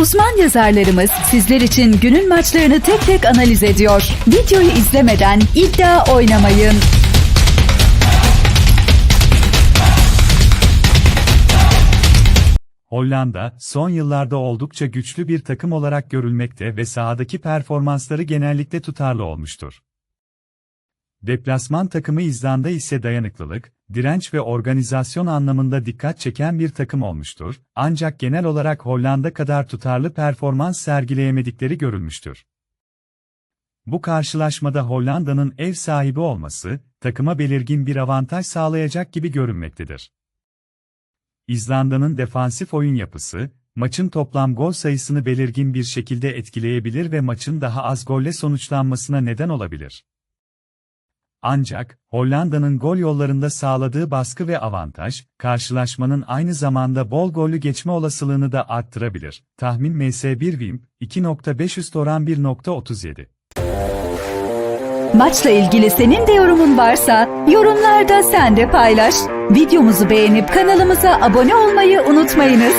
Uzman yazarlarımız sizler için günün maçlarını tek tek analiz ediyor. Videoyu izlemeden iddia oynamayın. Hollanda, son yıllarda oldukça güçlü bir takım olarak görülmekte ve sahadaki performansları genellikle tutarlı olmuştur. Deplasman takımı İzlanda ise dayanıklılık, direnç ve organizasyon anlamında dikkat çeken bir takım olmuştur, ancak genel olarak Hollanda kadar tutarlı performans sergileyemedikleri görülmüştür. Bu karşılaşmada Hollanda'nın ev sahibi olması, takıma belirgin bir avantaj sağlayacak gibi görünmektedir. İzlanda'nın defansif oyun yapısı, maçın toplam gol sayısını belirgin bir şekilde etkileyebilir ve maçın daha az golle sonuçlanmasına neden olabilir. Ancak, Hollanda'nın gol yollarında sağladığı baskı ve avantaj, karşılaşmanın aynı zamanda bol gollü geçme olasılığını da arttırabilir. Tahmin MS1 Wimp, 2.5 üst oran 1.37. Maçla ilgili senin de yorumun varsa yorumlarda sen de paylaş. Videomuzu beğenip kanalımıza abone olmayı unutmayınız.